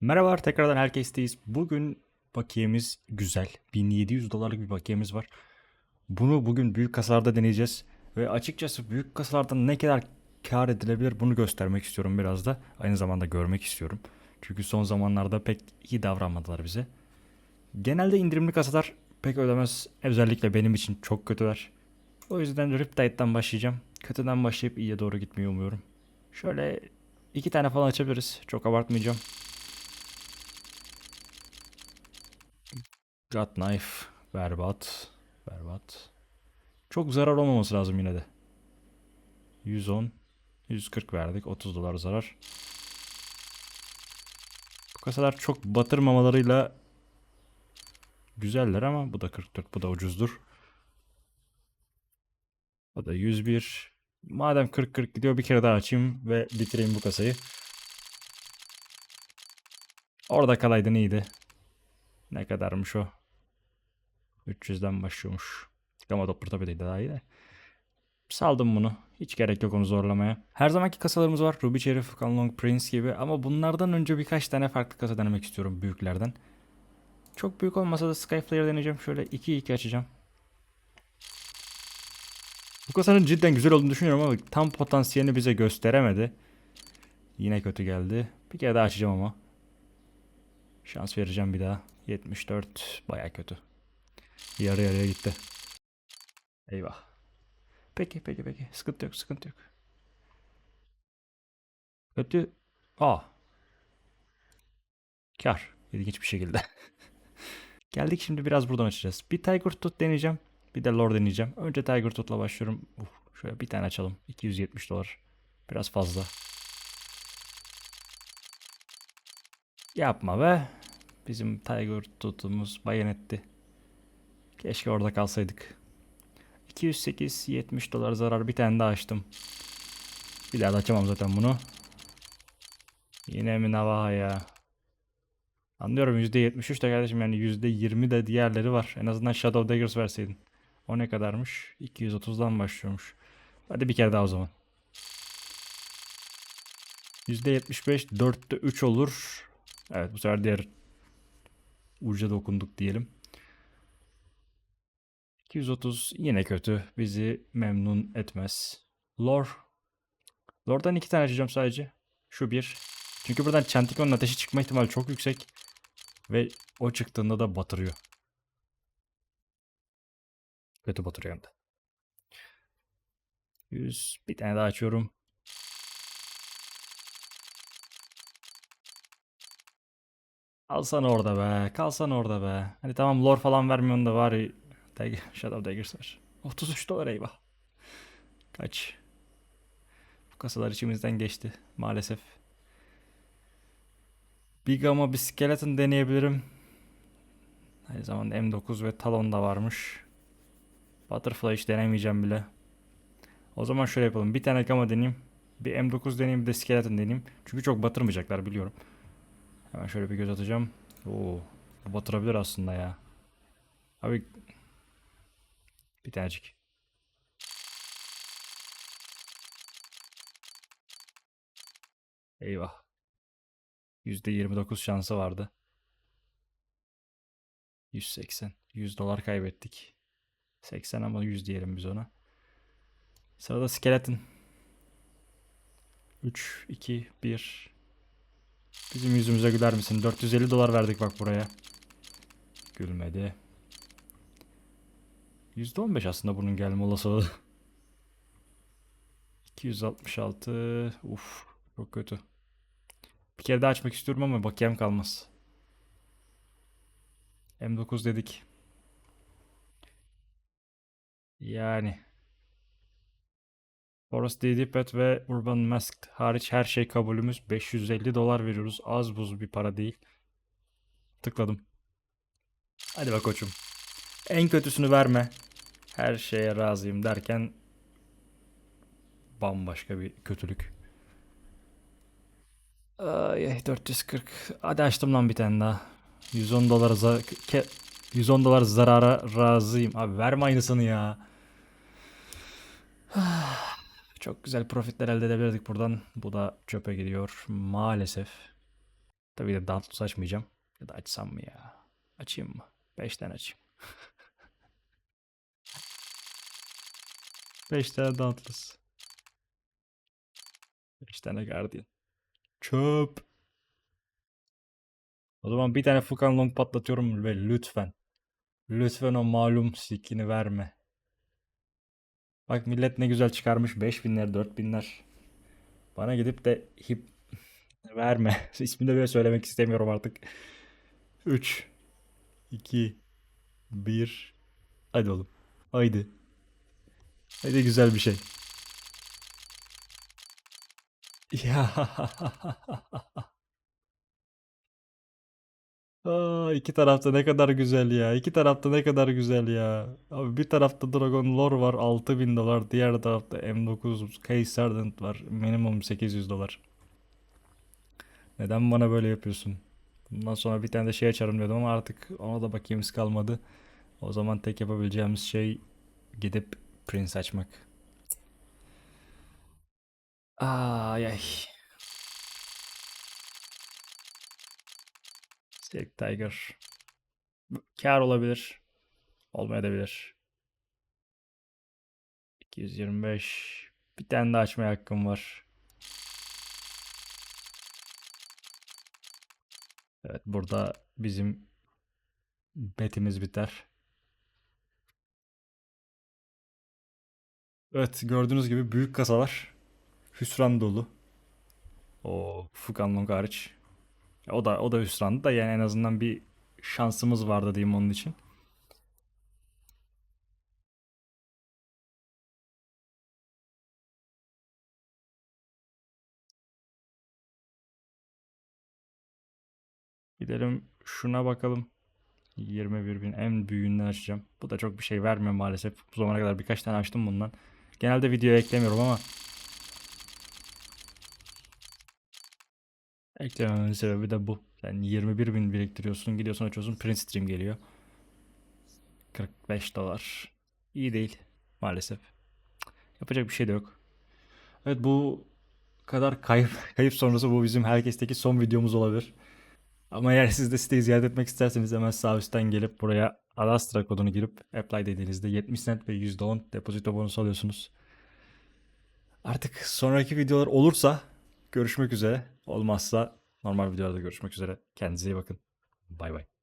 Merhaba tekrardan herkesteyiz. Bugün bakiyemiz güzel. 1700 dolarlık bir bakiyemiz var. Bunu bugün büyük kasalarda deneyeceğiz. Ve açıkçası büyük kasalardan ne kadar kar edilebilir bunu göstermek istiyorum biraz da. Aynı zamanda görmek istiyorum. Çünkü son zamanlarda pek iyi davranmadılar bize. Genelde indirimli kasalar pek ödemez. Özellikle benim için çok kötüler. O yüzden Riptide'den başlayacağım. Kötüden başlayıp iyiye doğru gitmeyi umuyorum. Şöyle iki tane falan açabiliriz. Çok abartmayacağım. God Knife. Berbat. Berbat. Çok zarar olmaması lazım yine de. 110. 140 verdik. 30 dolar zarar. Bu kasalar çok batırmamalarıyla güzeller ama bu da 44. Bu da ucuzdur. O da 101. Madem 40-40 gidiyor bir kere daha açayım ve bitireyim bu kasayı. Orada kalaydın iyiydi. Ne kadarmış o? 300'den başlıyormuş. Ama Doppler tabii de daha iyi de. Saldım bunu. Hiç gerek yok onu zorlamaya. Her zamanki kasalarımız var. Ruby Sheriff, Long Prince gibi. Ama bunlardan önce birkaç tane farklı kasa denemek istiyorum büyüklerden. Çok büyük olmasa da Skyflare deneyeceğim. Şöyle 2-2 açacağım. Bu kasanın cidden güzel olduğunu düşünüyorum ama tam potansiyelini bize gösteremedi. Yine kötü geldi. Bir kere daha açacağım ama. Şans vereceğim bir daha. 74 baya kötü. Yarı yarıya gitti. Eyvah. Peki peki peki. Sıkıntı yok sıkıntı yok. Kötü. Aa. Kar. İlginç bir şekilde. Geldik şimdi biraz buradan açacağız. Bir Tiger Tooth deneyeceğim. Bir de Lord deneyeceğim. Önce Tiger Tooth'la başlıyorum. Uf, şöyle bir tane açalım. 270 dolar. Biraz fazla. Yapma be. Bizim Tiger Tooth'umuz bayonetti. Keşke orada kalsaydık. 208 70 dolar zarar bir tane daha açtım. Bir daha da açamam zaten bunu. Yine mi Navaha ya? Anlıyorum %73 de kardeşim yani %20 de diğerleri var. En azından Shadow Daggers verseydin. O ne kadarmış? 230'dan başlıyormuş. Hadi bir kere daha o zaman. %75 4'te 3 olur. Evet bu sefer diğer uca dokunduk diyelim. 230 yine kötü. Bizi memnun etmez. Lore. Lore'dan iki tane açacağım sadece. Şu bir. Çünkü buradan Chanticon'un ateşi çıkma ihtimali çok yüksek. Ve o çıktığında da batırıyor. Kötü batırıyor hem de. 100. Bir tane daha açıyorum. Kalsana orada be. Kalsana orada be. Hani tamam lore falan vermiyorsun da ya. Dagger, Shadow Daggers var. 33 dolar eyvah. Kaç. Bu kasalar içimizden geçti maalesef. Big ama bir skeleton deneyebilirim. Aynı zamanda M9 ve Talon da varmış. Butterfly hiç denemeyeceğim bile. O zaman şöyle yapalım. Bir tane Gamma deneyeyim. Bir M9 deneyeyim bir de Skeleton deneyeyim. Çünkü çok batırmayacaklar biliyorum. Hemen şöyle bir göz atacağım. Oo, bu batırabilir aslında ya. Abi bir tanecik. Eyvah. %29 şansı vardı. 180. 100 dolar kaybettik. 80 ama 100 diyelim biz ona. Sırada skeleton. 3, 2, 1. Bizim yüzümüze güler misin? 450 dolar verdik bak buraya. Gülmedi. %15 aslında bunun gelme olasılığı. 266. Uf, çok kötü. Bir kere daha açmak istiyorum ama bakiyem kalmaz. M9 dedik. Yani. Forest DD ve Urban Masked hariç her şey kabulümüz. 550 dolar veriyoruz. Az buz bir para değil. Tıkladım. Hadi bak koçum. En kötüsünü verme. Her şeye razıyım derken bambaşka bir kötülük. Ay 440. Hadi açtım lan bir tane daha. 110 dolar za 110 dolar zarara razıyım. Abi verme aynısını ya. Çok güzel profitler elde edebilirdik buradan. Bu da çöpe gidiyor maalesef. Tabii de Dauntless açmayacağım. Ya da açsam mı ya? Açayım mı? 5'ten açayım. 5 tane Dauntless. 5 tane Guardian. Çöp. O zaman bir tane Fukan Long patlatıyorum ve lütfen. Lütfen o malum skin'i verme. Bak millet ne güzel çıkarmış 5000'ler 4000'ler. Bana gidip de hip verme. İsmini de böyle söylemek istemiyorum artık. 3 2 1 Hadi oğlum. Haydi. Haydi güzel bir şey. Ya. Aa, iki tarafta ne kadar güzel ya. İki tarafta ne kadar güzel ya. Abi bir tarafta Dragon Lore var 6000 dolar. Diğer tarafta M9 Case Sergeant var. Minimum 800 dolar. Neden bana böyle yapıyorsun? Bundan sonra bir tane de şey açarım dedim ama artık ona da bakayımız kalmadı. O zaman tek yapabileceğimiz şey gidip Prince açmak. Ay ay. Silk Tiger. Kar olabilir. Olmayabilir. 225. Bir tane daha açmaya hakkım var. Evet burada bizim betimiz biter. Evet gördüğünüz gibi büyük kasalar hüsran dolu. O Fukan Long hariç. O da o da hüsrandı da yani en azından bir şansımız vardı diyeyim onun için. Gidelim şuna bakalım. 21 bin en büyüğünü açacağım. Bu da çok bir şey vermiyor maalesef. Bu zamana kadar birkaç tane açtım bundan. Genelde videoya eklemiyorum ama eklemememin sebebi de bu. Sen 21 bin biriktiriyorsun, gidiyorsun açıyorsun, print stream geliyor. 45 dolar. İyi değil maalesef. Yapacak bir şey de yok. Evet bu kadar kayıp kayıp sonrası bu bizim herkesteki son videomuz olabilir. Ama eğer siz de siteyi ziyaret etmek isterseniz hemen sağ üstten gelip buraya Adastra kodunu girip apply dediğinizde 70 cent ve %10 depozito bonusu alıyorsunuz. Artık sonraki videolar olursa görüşmek üzere. Olmazsa normal videolarda görüşmek üzere. Kendinize iyi bakın. Bay bay.